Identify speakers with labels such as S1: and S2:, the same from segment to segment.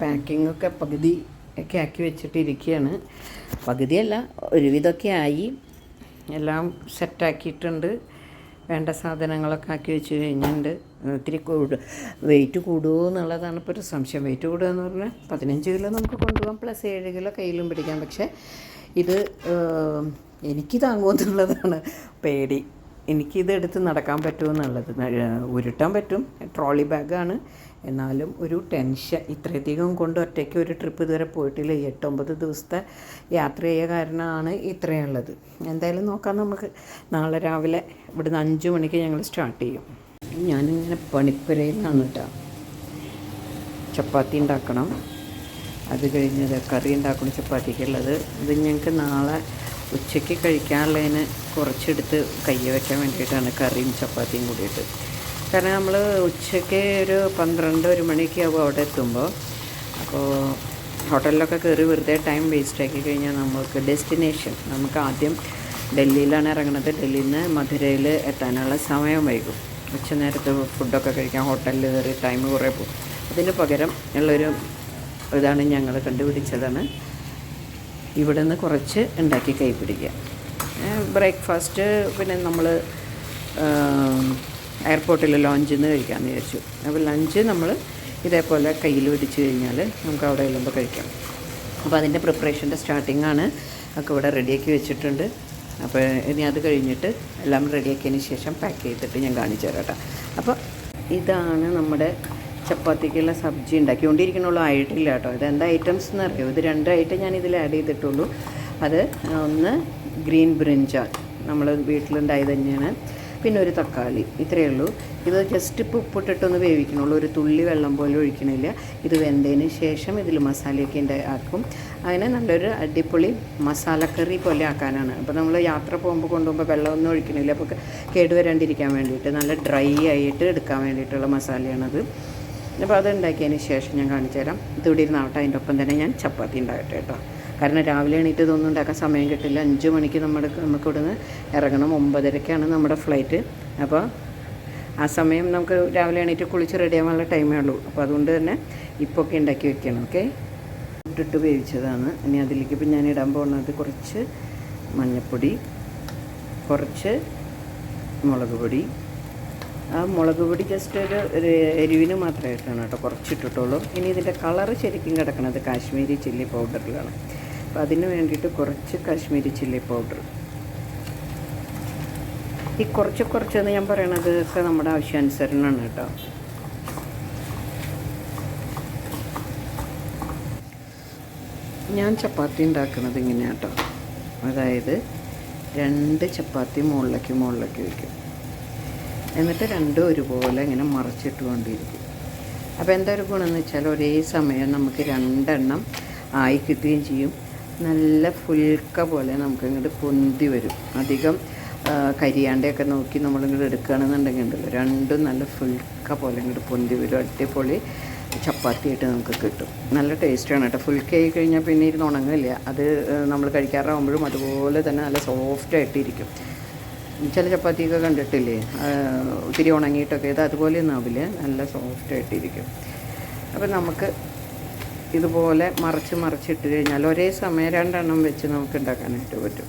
S1: Packing ഒക്കെ പകുതി ഒക്കെ ആക്കി വെച്ചിട്ടിരിക്കുകയാണ് പകുതിയല്ല ഒരുവിധമൊക്കെ ആയി. എല്ലാം സെറ്റാക്കിയിട്ടുണ്ട്. വേണ്ട സാധനങ്ങളൊക്കെ ആക്കി വെച്ച് കഴിഞ്ഞിട്ടുണ്ട്. ഒത്തിരി കൂടു വെയിറ്റ് കൂടുമോ എന്നുള്ളതാണ് ഇപ്പോൾ ഒരു സംശയം. വെയിറ്റ് കൂടുക എന്ന് പറഞ്ഞാൽ പതിനഞ്ച് കിലോ നമുക്ക് കൊണ്ടുപോകാം പ്ലസ് ഏഴ് കിലോ കയ്യിലും പിടിക്കാം. പക്ഷേ ഇത് എനിക്ക് താങ്ങുമെന്നുള്ളതാണ് പേടി. എനിക്കിത് എടുത്ത് നടക്കാൻ പറ്റുമെന്നുള്ളത്. ഉരുട്ടാൻ പറ്റും. ട്രോളി ബാഗാണ്. എന്നാലും ഒരു ടെൻഷൻ ഇത്രയധികം കൊണ്ട് ഒറ്റയ്ക്ക് ഒരു ട്രിപ്പ് ഇതുവരെ പോയിട്ടില്ല. ഈ എട്ടൊമ്പത് ദിവസത്തെ യാത്ര ചെയ്യ കാരണമാണ് ഇത്രയുള്ളത്. എന്തായാലും നോക്കാം നമുക്ക്. നാളെ രാവിലെ ഇവിടുന്ന് അഞ്ച് മണിക്ക് ഞങ്ങൾ സ്റ്റാർട്ട് ചെയ്യും. ഞാനിങ്ങനെ പണിപ്പുരയിലാണ് കേട്ടോ. ചപ്പാത്തി ഉണ്ടാക്കണം. അത് കഴിഞ്ഞത് കറി ഉണ്ടാക്കണം ചപ്പാത്തിക്കുള്ളത്. ഇത് ഞങ്ങൾക്ക് നാളെ ഉച്ചയ്ക്ക് കഴിക്കാനുള്ളതിന് കുറച്ചെടുത്ത് കയ്യ വയ്ക്കാൻ വേണ്ടിയിട്ടാണ് കറിയും ചപ്പാത്തിയും കൂടിയിട്ട്. കാരണം നമ്മൾ ഉച്ചയ്ക്ക് ഒരു പന്ത്രണ്ട് ഒരു മണിയൊക്കെ ആവും അവിടെ എത്തുമ്പോൾ. അപ്പോൾ ഹോട്ടലിലൊക്കെ കയറി വെറുതെ ടൈം വേസ്റ്റ് ആക്കി കഴിഞ്ഞാൽ നമുക്ക് ഡെസ്റ്റിനേഷൻ. നമുക്ക് ആദ്യം ഡൽഹിയിലാണ് ഇറങ്ങുന്നത്. ഡൽഹിയിൽ നിന്ന് മധുരയിൽ എത്താനുള്ള സമയം വൈകും. ഉച്ച നേരത്ത് ഫുഡൊക്കെ കഴിക്കാൻ ഹോട്ടലിൽ കയറി ടൈം കുറേ പോകും. അതിന് പകരം ഉള്ളൊരു ഇതാണ് ഞങ്ങൾ കണ്ടുപിടിച്ചതാണ്. ഇവിടെ നിന്ന് കുറച്ച് ഉണ്ടാക്കി കൈ പിടിക്കുക ബ്രേക്ക്ഫാസ്റ്റ് പിന്നെ നമ്മൾ എയർപോർട്ടിൽ ലോഞ്ചിൽ നിന്ന് കഴിക്കാമെന്ന് വിചാരിച്ചു. അപ്പോൾ ലഞ്ച് നമ്മൾ ഇതേപോലെ കയ്യിൽ പിടിച്ച് കഴിഞ്ഞാൽ നമുക്ക് അവിടെ എല്ലുമ്പോൾ കഴിക്കാം. അപ്പോൾ അതിന്റെ പ്രിപ്പറേഷന്റെ സ്റ്റാർട്ടിംഗ് ആണ് ഒക്കെ ഇവിടെ റെഡിയാക്കി വെച്ചിട്ടുണ്ട്. അപ്പോൾ ഇനി അത് കഴിഞ്ഞിട്ട് എല്ലാം റെഡിയാക്കിയതിന് ശേഷം പാക്ക് ചെയ്തിട്ട് ഞാൻ കാണിച്ചു തരാം കേട്ടോ. അപ്പോൾ ഇതാണ് നമ്മുടെ ചപ്പാത്തിക്കുള്ള സബ്ജി ഉണ്ടാക്കിക്കൊണ്ടിരിക്കണുള്ളൂ. ആയിട്ടില്ല കേട്ടോ. ഇത് എന്താ ഐറ്റംസ് എന്ന് അറിയോ ഇത് രണ്ട് ഐറ്റം ഞാൻ ഇതിൽ ആഡ് ചെയ്തിട്ടുള്ളൂ. അത് ഒന്ന് ഗ്രീൻ ബ്രിഞ്ചാൾ നമ്മൾ വീട്ടിലുണ്ടായത് തന്നെയാണ്. പിന്നെ ഒരു തക്കാളി. ഇത്രയേ ഉള്ളൂ. ഇത് ജസ്റ്റ് ഇപ്പോൾ ഉപ്പിട്ടിട്ടൊന്ന് വേവിക്കണുള്ളൂ. ഒരു തുള്ളി വെള്ളം പോലെ ഒഴിക്കണില്ല. ഇത് വെന്തതിന് ശേഷം ഇതിൽ മസാലയൊക്കെ ഉണ്ട് ആക്കും. അങ്ങനെ നല്ലൊരു അടിപൊളി മസാലക്കറി പോലെ ആക്കാനാണ്. അപ്പോൾ നമ്മൾ യാത്ര പോകുമ്പോൾ കൊണ്ടുപോകുമ്പോൾ വെള്ളമൊന്നും ഒഴിക്കണില്ല. അപ്പോൾ കേടുവരാണ്ടിരിക്കാൻ വേണ്ടിയിട്ട് നല്ല ഡ്രൈ ആയിട്ട് എടുക്കാൻ വേണ്ടിയിട്ടുള്ള മസാലയാണത്. അപ്പോൾ അത് ഉണ്ടാക്കിയതിന് ശേഷം ഞാൻ കാണിച്ചു തരാം. ഇതിവിടെ ഇരുന്നാവട്ടെ അതിന്റെ ഒപ്പം തന്നെ ഞാൻ ചപ്പാത്തി ഉണ്ടാകട്ടെ കേട്ടോ. കാരണം രാവിലെ എണീറ്റ് ഇതൊന്നും ഉണ്ടാക്കാൻ സമയം കിട്ടില്ല. അഞ്ച് മണിക്ക് നമ്മുടെ നമുക്ക് ഇവിടുന്ന് ഇറങ്ങണം. ഒമ്പതരക്കാണ് നമ്മുടെ ഫ്ലൈറ്റ് അപ്പോൾ ആ സമയം നമുക്ക് രാവിലെ എണീറ്റ് കുളിച്ച് റെഡിയാവാനുള്ള ടൈമേ ഉള്ളൂ. അപ്പോൾ അതുകൊണ്ട് തന്നെ ഇപ്പോൾ ഒക്കെ ഉണ്ടാക്കി വെക്കണം ഓക്കെ ഇട്ടിട്ട് വേവിച്ചതാണ്. ഇനി അതിലേക്ക് ഇപ്പം ഞാൻ ഇടാൻ പോകുന്നത് കുറച്ച് മഞ്ഞൾപ്പൊടി കുറച്ച് മുളക് പൊടി ആ മുളക് പൊടി ജസ്റ്റ് ഒരു എരിവിന് മാത്രമേ ഇട്ടാണ് കേട്ടോ കുറച്ചിട്ടിട്ടുള്ളൂ. ഇനി ഇതിന്റെ കളറ് ശരിക്കും കിടക്കുന്നത് കാശ്മീരി ചില്ലി പൗഡറിലാണ് അപ്പോൾ അതിന് വേണ്ടിയിട്ട് കുറച്ച് കാശ്മീരി ചില്ലി പൗഡർ ഈ കുറച്ച് കുറച്ചെന്ന് ഞാൻ പറയണത് ഒക്കെ നമ്മുടെ ആവശ്യാനുസരണമാണ് കേട്ടോ. ഞാൻ ചപ്പാത്തി ഉണ്ടാക്കുന്നത് ഇങ്ങനെയാട്ടോ അതായത് രണ്ട് ചപ്പാത്തി മുകളിലേക്ക് മുകളിലേക്ക് വയ്ക്കും എന്നിട്ട് രണ്ടും ഒരുപോലെ ഇങ്ങനെ മറിച്ചിട്ട് കൊണ്ടിരിക്കും. അപ്പോൾ എന്താ ഒരു ഗുണമെന്ന് വെച്ചാൽ ഒരേ സമയം നമുക്ക് രണ്ടെണ്ണം ആയി കിട്ടുകയും ചെയ്യും. നല്ല ഫുൽക്ക പോലെ നമുക്ക് ഇങ്ങോട്ട് പൊന്തി വരും. അധികം കരിയാണ്ടയൊക്കെ നോക്കി നമ്മളിങ്ങോട്ട് എടുക്കുകയാണെന്നുണ്ടെങ്കിൽ ഉണ്ടല്ലോ രണ്ടും നല്ല ഫുൽക്ക പോലെ ഇങ്ങോട്ട് പൊന്തി വരും. അടിപൊളി ചപ്പാത്തിയായിട്ട് നമുക്ക് കിട്ടും. നല്ല ടേസ്റ്റാണ് കേട്ടോ. ഫുൾക്ക ആയി കഴിഞ്ഞാൽ പിന്നെ ഇരുന്ന് ഉണങ്ങില്ല അത് നമ്മൾ കഴിക്കാറാകുമ്പോഴും അതുപോലെ തന്നെ നല്ല സോഫ്റ്റായിട്ടിരിക്കും ചില ചപ്പാത്തിയൊക്കെ കണ്ടിട്ടില്ലേ? ഒത്തിരി ഉണങ്ങിയിട്ടൊക്കെ. ഇത് അതുപോലെയൊന്നും ആവില്ല നല്ല സോഫ്റ്റ് ആയിട്ടിരിക്കും. അപ്പം നമുക്ക് ഇതുപോലെ മറിച്ച് മറിച്ചിട്ട് കഴിഞ്ഞാൽ ഒരേ സമയം രണ്ടെണ്ണം വെച്ച് നമുക്ക് ഉണ്ടാക്കാനായിട്ട് പറ്റും.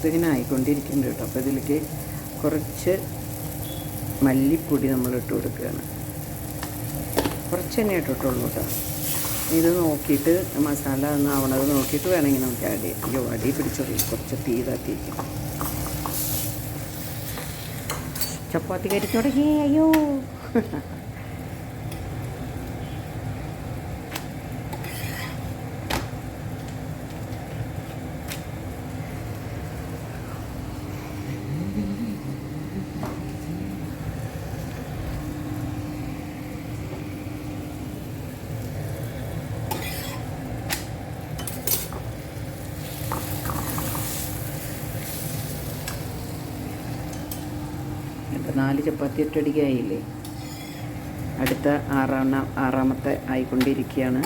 S1: ഇതിങ്ങനെ ആയിക്കൊണ്ടിരിക്കുന്നുണ്ട് കേട്ടോ. അപ്പോൾ ഇതിലേക്ക് കുറച്ച് മല്ലിപ്പൊടി നമ്മൾ ഇട്ട് കൊടുക്കുകയാണ്. കുറച്ച് തന്നെ ഇട്ടിട്ടുള്ളൂ കേട്ടോ. ഇത് നോക്കിയിട്ട് മസാല ഒന്ന് ആവണത് നോക്കിയിട്ട് വേണമെങ്കിൽ നമുക്ക് ആഡ് ചെയ്യാം. അയ്യോ അടി പിടിച്ചോളൂ. കുറച്ച് തീ താത്തിരിക്കും ചപ്പാത്തി കരിച്ചു തുടങ്ങി. അയ്യോ. അപ്പോൾ നാല് ചപ്പാത്തി ഒറ്റടിക്കായില്ലേ അടുത്ത ആറാണ ആറാമത്തെ ആയിക്കൊണ്ടിരിക്കുകയാണ്.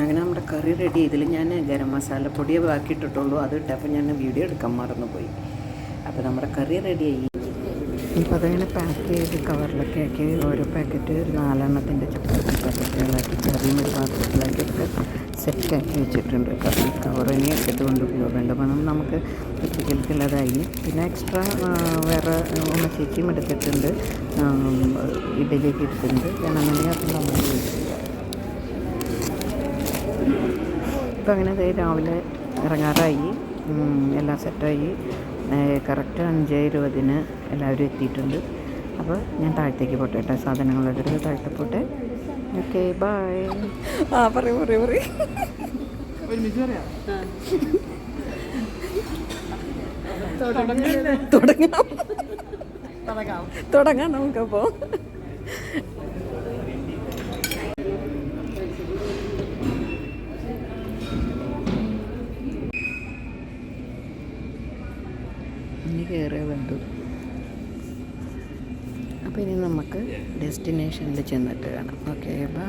S1: അങ്ങനെ നമ്മുടെ കറി റെഡി ഇതിൽ ഞാൻ ഗരം മസാല പൊടിയെ ബാക്കിയിട്ടിട്ടുള്ളൂ. അത് ഇട്ടപ്പോൾ ഞാൻ വീഡിയോ എടുക്കാൻ മറന്നുപോയി. അപ്പോൾ നമ്മുടെ കറി റെഡിയായി ഇപ്പോൾ അതങ്ങനെ പാക്ക് ചെയ്ത് കവറിലൊക്കെ ആക്കി ഓരോ പാക്കറ്റ് ഒരു നാലെണ്ണത്തിന്റെ ചപ്പാത്തി പാക്കറ്റുകളാക്കി കറിയും ഒരു സെറ്റാക്കി വെച്ചിട്ടുണ്ട്. കറി കവറിനെ എടുത്തുകൊണ്ട് പോകേണ്ട അപ്പം നമുക്ക് എത്തിക്കൽക്കുള്ളതായി പിന്നെ എക്സ്ട്രാ വേറെ ഉമ്മ ചേച്ചിയും എടുത്തിട്ടുണ്ട്. ഇഡലിയൊക്കെ എടുത്തിട്ടുണ്ട്. വേണമെന്നുണ്ടെങ്കിൽ അപ്പം നമ്മൾ ഇപ്പം അങ്ങനെ രാവിലെ ഇറങ്ങാറായി. എല്ലാം സെറ്റായി കറക്റ്റ് അഞ്ച് ഇരുപതിന് എല്ലാവരും എത്തിയിട്ടുണ്ട്. അപ്പോൾ ഞാൻ താഴത്തേക്ക് പോട്ടെ കേട്ടോ. സാധനങ്ങളൊക്കെ എടുത്ത് താഴത്തെ പോട്ടെ. ഓക്കെ ബായ് ആ പറയൂ പറയൂ പറയൂ. തുടങ്ങാം. തുടങ്ങാം. നമുക്കപ്പോൾ ഇനി കയറിയ വേണ്ടു അപ്പോൾ ഇനി നമുക്ക് ഡെസ്റ്റിനേഷനിൽ ചെന്നിട്ട് കാണാം. Okay bye